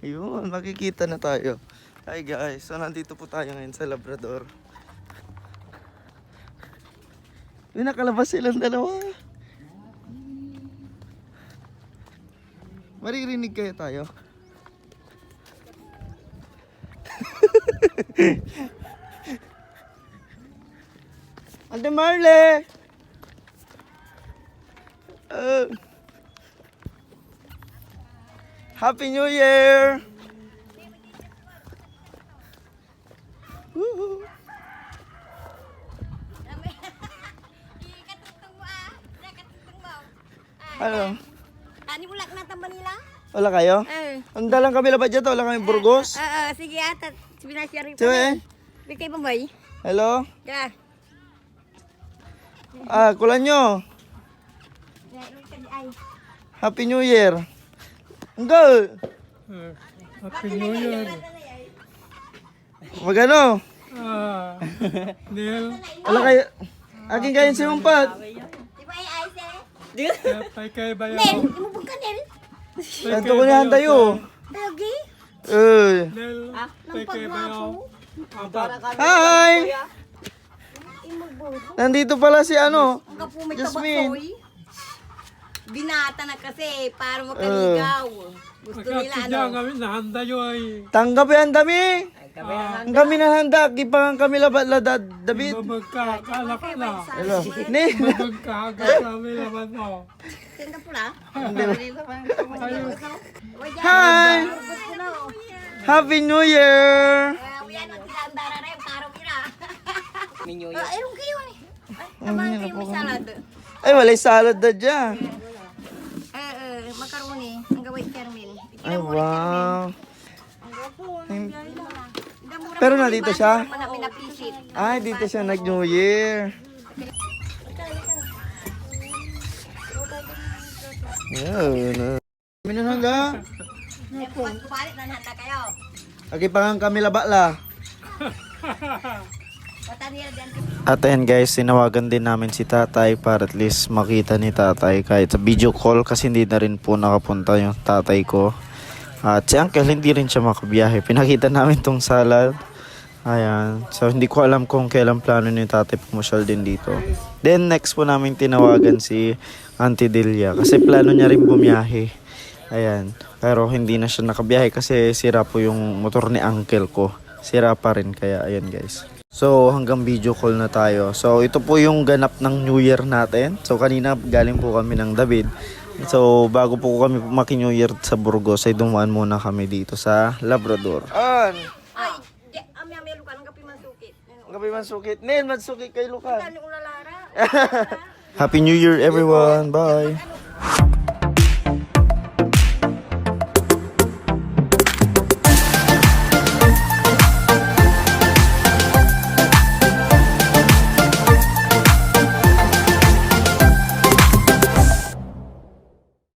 Ayun, makikita na tayo. Hi guys, so nandito po tayo ngayon sa Labrador. Uy, nakalabas silang dalawa. Maririnig kaya tayo? Ate Marle! Uh, Happy New Year! Woohoo! Ah. Ano? Ani mo lang natamba nila? Wala kayo? Eh. Ang dalang kami labat dyan, wala kami Burgos. Oo, sige ata. Binasya rin eh. Bigay mo ba Hello? Ka. Ah, kulan nyo. Happy New Year. Enggak. Happy New Year. Magano? Ah, Neil, Wala kayo. Akin kayo si Umpat. Di ba ay ay se? kay kay bayaw. Nel, imubog ka Nel. Ito ko niyan tayo. Lagi? Eh. Neil, Ah, kay kay bayaw. Apat. Hi! Nandito pala si ano. Jasmine. Binata na kasi para makaligaw. Gusto nila ano? kami, nahanda yun ay. Tanggap yan dami. Ang kami na handa. Kipang kami labat ladad. David. Mabagkakala ka na. Hello. Ni. Mabagkahagas kami naman mo. Tinda pula? Hi! Na oh. Happy New Year! Eh, uyan ang tinandara na yung taro kira. Minyo yun. Ah, erong kayo ni. Ay, tamang kayo may salad. Ay, walay salad na dyan. Makaroni. Ang gawin Carmen. Ay, wow. Ang Pero nandito siya? Ay, dito siya nag-New Year. Yan. Minunangga. Eh, pag kumalit na handa kayo. Akipangan kami labala. Bata niya dyan. At ayan guys, tinawagan din namin si tatay para at least makita ni tatay kahit sa video call kasi hindi na rin po nakapunta yung tatay ko. At si uncle hindi rin siya makabiyahe. Pinakita namin tong salad. Ayan. So hindi ko alam kung kailan plano ni tatay pumusyal din dito. Then next po namin tinawagan si Auntie Delia kasi plano niya rin bumiyahe. Ayan. Pero hindi na siya nakabiyahe kasi sira po yung motor ni uncle ko. Sira pa rin kaya ayan guys. So hanggang video call na tayo. So ito po yung ganap ng New Year natin. So kanina galing po kami ng David. So bago po kami maki New Year sa Burgos ay dumaan muna kami dito sa Labrador. An, Ay, di, ami ami lukan ang kapi mansukit. gabi man sukit. Nen, man sukit kay Lukan. Happy New Year everyone. Bye.